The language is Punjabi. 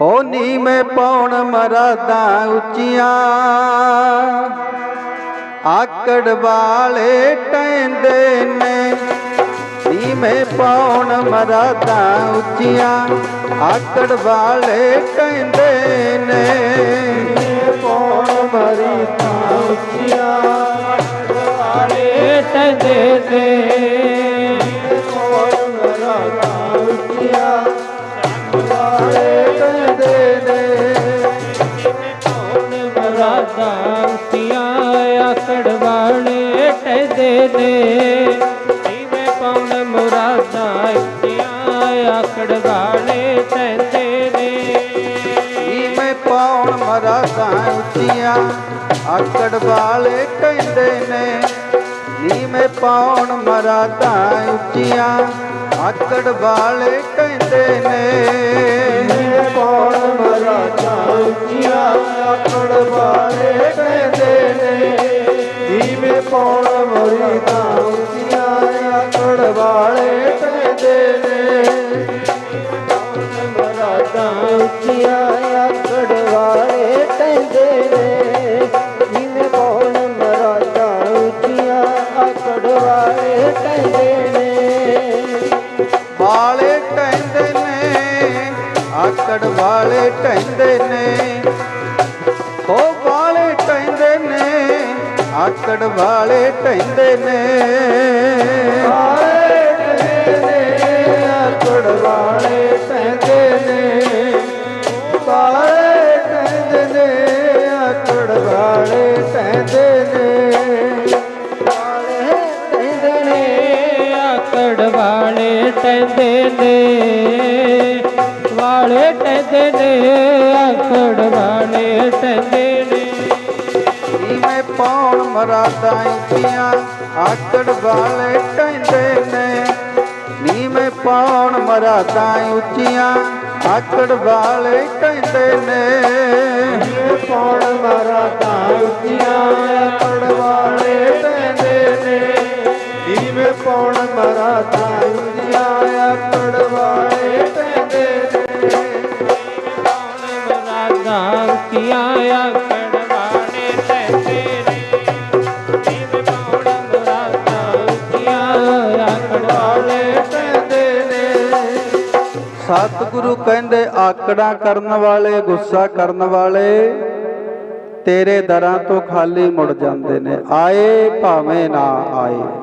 ਹੋ ਨੀਵੇਂ ਪੌਣ ਮਰਾਦਾਂ ਉੱਚੀਆਂ। ਆਕੜ ਵਾਲੇ ਟੈਂਦੇ ਨੇ ਨੀਵੇਂ ਪੌਣ ਮਰਾਦਾਂ ਉੱਚੀਆਂ। ਆਕੜ ਵਾਲੇ ਟੈਂਦੇ ਨੇ ਪੌਣ ਮਰੀ ਤਾਂ ਉੱਚੀਆਂ। ਵਾਲੇ ਟੰਦੇ ਦੇ ਪੌਣ ਮਰਾ ਤਾਂ ਉੱਚੀਆਂ। ਪੌਣ ਉੱਚੀਆਂ ਆਕੜ ਵਾਲੇ ਟੰਦੇ ਨੇ। ਜਿਵੇਂ ਪੌਣ ਮੁਰਾਦਾਂ ਉੱਚੀਆਂ ਆਕੜ ਵਾਲੇ ਟੰਦੇ ਨੇ। ਨੀਵੇਂ ਪੌਣ ਮਰਾਦਾਂ ਉੱਚੀਆਂ ਆਕੜ ਵਾਲੇ ਕਹਿੰਦੇ ਨੇ। ਨੀਵੇਂ ਪੌਣ ਮਰਾਦਾਂ ਉੱਚੀਆਂ ਆਕੜ ਵਾਲੇ ਕਹਿੰਦੇ ਨੇ। ਦੀਵੇਂ ਪੌਣ ਮਰੀਦਾਂ? ਉੱਚੀਆਂ ਆਕੜ ਵਾਲੇ ਕਹਿੰਦੇ ਨੇ। ਪੌਣ ਮਰਾਦਾਂ ਉੱਚੀਆਂ ਆਕੜ ਵਾਲੇ ਕਹਿੰਦੇ ਨੇ। ਦੀਵੇਂ ਪੌਣ ਮਰਾਦਾਂ ਉੱਚੀਆਂ ਆਕੜ ਵਾਲੇ ਕਹਿੰਦੇ ਨੇ। ਵਾਲੇ ਕਹਿੰਦੇ ਨੇ ਆਕੜ ਵਾਲੇ ਕਹਿੰਦੇ ਨੇ। ਆਕੜ ਵਾਲੇ ਕਹਿੰਦੇ ਨੇ। ਵਾਲੇ ਕਹਿੰਦੇ ਨੇ। ਆਕੜ ਵਾਲੇ ਟੈਂਦੇ ਨੇ। ਵਾਲੇ ਕਹਿੰਦੇ ਨੇ। ਆਕੜ ਵਾਲੇ ਕਹਿੰਦੇ ਨੇ। ਵਾਲੇ ਕਹਿੰਦੇ ਨੇ। ਆਕੜ ਵਾਲੇ ਕਹਿੰਦੇ ਨੇ। ਵਾਲੇ ਕਹਿੰਦੇ ਨੇ ਆਕੜ ਵਾਲੇ ਕਹਿੰਦੇ ਨੇ ਨੀਵੇਂ ਪੌਣ ਮਰਾਦਾਂ ਉੱਚੀਆਂ ਆਕੜ ਵਾਲੇ ਕਹਿੰਦੇ ਨੇ ਨੀਵੇਂ ਪਾਉਣ ਮਰਾਦਾਂ ਉੱਚੀਆਂ ਆਕੜ ਵਾਲੇ ਕਹਿੰਦੇ ਨੇ ਪੌਣ ਮਾਰਾ ਤਾਂ ਉੱਚੀਆਂ ਆਕੜ ਵਾਲੇ ਕਹਿੰਦੇ ਨੇ ਦੀਵੇ ਪੌਣ ਮਾਰਾ ਤਾਂ ਉੱਚੀਆਂ ਆਕੜ ਵਾਲੇ ਕਹਿੰਦੇ ਨੇ ਪੌਣ ਮਾਰਾ ਉੱਚੀਆਂ ਸਤਿਗੁਰੂ ਕਹਿੰਦੇ, ਆਕੜਾਂ ਕਰਨ ਵਾਲੇ, ਗੁੱਸਾ ਕਰਨ ਵਾਲੇ, ਤੇਰੇ ਦਰਾਂ ਤੋਂ ਖਾਲੀ ਮੁੜ ਜਾਂਦੇ ਨੇ। ਆਏ ਭਾਵੇਂ ਨਾ ਆਏ।